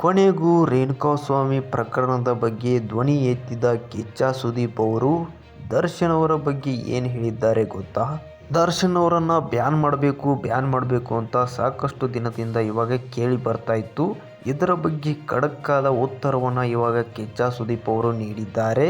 ಕೊನೆಗೂ ರೇಣುಕಾಸ್ವಾಮಿ ಪ್ರಕರಣದ ಬಗ್ಗೆ ಧ್ವನಿ ಎತ್ತಿದ ಕಿಚ್ಚ ಸುದೀಪ್ ಅವರು, ದರ್ಶನ್ ಅವರ ಬಗ್ಗೆ ಏನು ಹೇಳಿದ್ದಾರೆ ಗೊತ್ತಾ? ದರ್ಶನ್ ಅವರನ್ನು ಬ್ಯಾನ್ ಮಾಡಬೇಕು ಬ್ಯಾನ್ ಮಾಡಬೇಕು ಅಂತ ಸಾಕಷ್ಟು ದಿನದಿಂದ ಇವಾಗ ಕೇಳಿ ಬರ್ತಾ ಇತ್ತು. ಇದರ ಬಗ್ಗೆ ಖಡಕ್ಕಾದ ಉತ್ತರವನ್ನು ಇವಾಗ ಕಿಚ್ಚ ಸುದೀಪ್ ಅವರು ನೀಡಿದ್ದಾರೆ.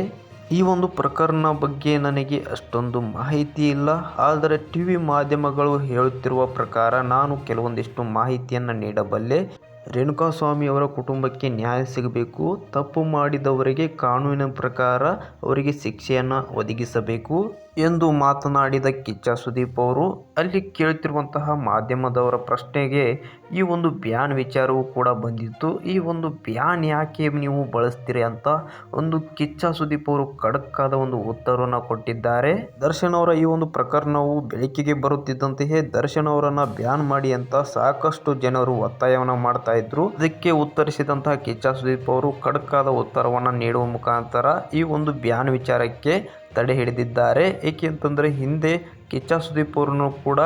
ಈ ಒಂದು ಪ್ರಕರಣ ಬಗ್ಗೆ ನನಗೆ ಅಷ್ಟೊಂದು ಮಾಹಿತಿ ಇಲ್ಲ. ಆದರೆ ಟಿ ವಿ ಮಾಧ್ಯಮಗಳು ಹೇಳುತ್ತಿರುವ ಪ್ರಕಾರ ನಾನು ಕೆಲವೊಂದಿಷ್ಟು ಮಾಹಿತಿಯನ್ನು ನೀಡಬಲ್ಲೆ. ರೇಣುಕಾಸ್ವಾಮಿ ಅವರ ಕುಟುಂಬಕ್ಕೆ ನ್ಯಾಯ ಸಿಗಬೇಕು, ತಪ್ಪು ಮಾಡಿದವರಿಗೆ ಕಾನೂನಿನ ಪ್ರಕಾರ ಅವರಿಗೆ ಶಿಕ್ಷೆಯನ್ನು ಒದಗಿಸಬೇಕು ಎಂದು ಮಾತನಾಡಿದ ಕಿಚ್ಚ ಸುದೀಪ್ ಅವರು. ಅಲ್ಲಿ ಕೇಳುತ್ತಿರುವಂತಹ ಮಾಧ್ಯಮದವರ ಪ್ರಶ್ನೆಗೆ ಈ ಒಂದು ಬ್ಯಾನ್ ವಿಚಾರವೂ ಕೂಡ ಬಂದಿತ್ತು. ಈ ಒಂದು ಬ್ಯಾನ್ ಯಾಕೆ ನೀವು ಬಳಸ್ತೀರಿ ಅಂತ ಒಂದು ಕಿಚ್ಚ ಸುದೀಪ್ ಅವರು ಖಡಕ್ಕಾದ ಒಂದು ಉತ್ತರವನ್ನು ಕೊಟ್ಟಿದ್ದಾರೆ. ದರ್ಶನ್ ಅವರ ಈ ಒಂದು ಪ್ರಕರಣವು ಬೆಳಕಿಗೆ ಬರುತ್ತಿದ್ದಂತೆಯೇ ದರ್ಶನ್ ಅವರನ್ನ ಬ್ಯಾನ್ ಮಾಡಿ ಅಂತ ಸಾಕಷ್ಟು ಜನರು ಒತ್ತಾಯವನ್ನು ಮಾಡ್ತಾ ಇದ್ರು. ಅದಕ್ಕೆ ಉತ್ತರಿಸಿದಂತಹ ಕಿಚ್ಚ ಸುದೀಪ್ ಅವರು ಖಡಕ್ಕಾದ ಉತ್ತರವನ್ನು ನೀಡುವ ಮುಖಾಂತರ ಈ ಒಂದು ಬ್ಯಾನ್ ವಿಚಾರಕ್ಕೆ ತಡೆ ಹಿಡಿದಿದ್ದಾರೆ. ಏಕೆ ಅಂತಂದರೆ ಹಿಂದೆ ಕಿಚ್ಚ ಸುದೀಪ್ ಅವ್ರನ್ನು ಕೂಡ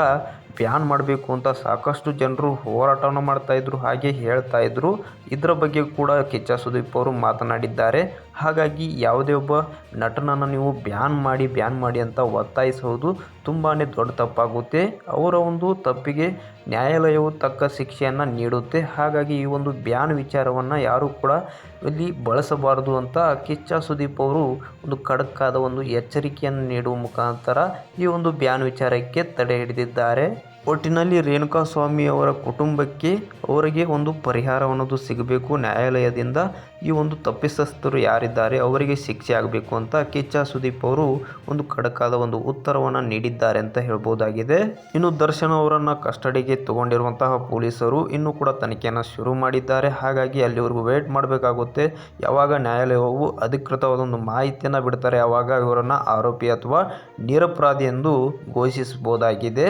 ಬ್ಯಾನ್ ಮಾಡಬೇಕು ಅಂತ ಸಾಕಷ್ಟು ಜನರು ಹೋರಾಟವನ್ನು ಮಾಡ್ತಾಯಿದ್ರು ಹಾಗೆ ಹೇಳ್ತಾ ಇದ್ರು. ಇದರ ಬಗ್ಗೆ ಕೂಡ ಕಿಚ್ಚ ಸುದೀಪ್ ಅವರು ಮಾತನಾಡಿದ್ದಾರೆ. ಹಾಗಾಗಿ ಯಾವುದೇ ಒಬ್ಬ ನಟನನ್ನು ನೀವು ಬ್ಯಾನ್ ಮಾಡಿ ಬ್ಯಾನ್ ಮಾಡಿ ಅಂತ ಒತ್ತಾಯಿಸುವುದು ತುಂಬಾ ದೊಡ್ಡ ತಪ್ಪಾಗುತ್ತೆ. ಅವರ ಒಂದು ತಪ್ಪಿಗೆ ನ್ಯಾಯಾಲಯವು ತಕ್ಕ ಶಿಕ್ಷೆಯನ್ನು ನೀಡುತ್ತೆ. ಹಾಗಾಗಿ ಈ ಒಂದು ಬ್ಯಾನ್ ವಿಚಾರವನ್ನು ಯಾರೂ ಕೂಡ ಇಲ್ಲಿ ಬಳಸಬಾರದು ಅಂತ ಕಿಚ್ಚ ಸುದೀಪ್ ಅವರು ಒಂದು ಖಡಕ್ಕಾದ ಒಂದು ಎಚ್ಚರಿಕೆಯನ್ನು ನೀಡುವ ಮುಖಾಂತರ ಈ ಒಂದು ಬ್ಯಾನ್ ವಿಚಾರಕ್ಕೆ ತಡೆ ಹಿಡಿದಿದ್ದಾರೆ. ಒಟ್ಟಿನಲ್ಲಿ ರೇಣುಕಾಸ್ವಾಮಿ ಅವರ ಕುಟುಂಬಕ್ಕೆ ಅವರಿಗೆ ಒಂದು ಪರಿಹಾರ ಅನ್ನೋದು ಸಿಗಬೇಕು. ನ್ಯಾಯಾಲಯದಿಂದ ಈ ಒಂದು ತಪ್ಪಿಸಸ್ಥರು ಯಾರಿದ್ದಾರೆ, ಅವರಿಗೆ ಶಿಕ್ಷೆ ಆಗಬೇಕು ಅಂತ ಕಿಚ್ಚ ಸುದೀಪ್ ಅವರು ಒಂದು ಖಡಕಾದ ಒಂದು ಉತ್ತರವನ್ನು ನೀಡಿದ್ದಾರೆ ಅಂತ ಹೇಳ್ಬೋದಾಗಿದೆ. ಇನ್ನು ದರ್ಶನ್ ಅವರನ್ನು ಕಸ್ಟಡಿಗೆ ತಗೊಂಡಿರುವಂತಹ ಪೊಲೀಸರು ಇನ್ನೂ ಕೂಡ ತನಿಖೆಯನ್ನು ಶುರು ಮಾಡಿದ್ದಾರೆ. ಹಾಗಾಗಿ ಅಲ್ಲಿವರೆಗೂ ವೇಟ್ ಮಾಡಬೇಕಾಗುತ್ತೆ. ಯಾವಾಗ ನ್ಯಾಯಾಲಯವು ಅಧಿಕೃತವಾದ ಒಂದು ಮಾಹಿತಿಯನ್ನು ಬಿಡ್ತಾರೆ ಆವಾಗ ಇವರನ್ನು ಆರೋಪಿ ಅಥವಾ ನಿರಪರಾಧಿ ಎಂದು ಘೋಷಿಸಬಹುದಾಗಿದೆ.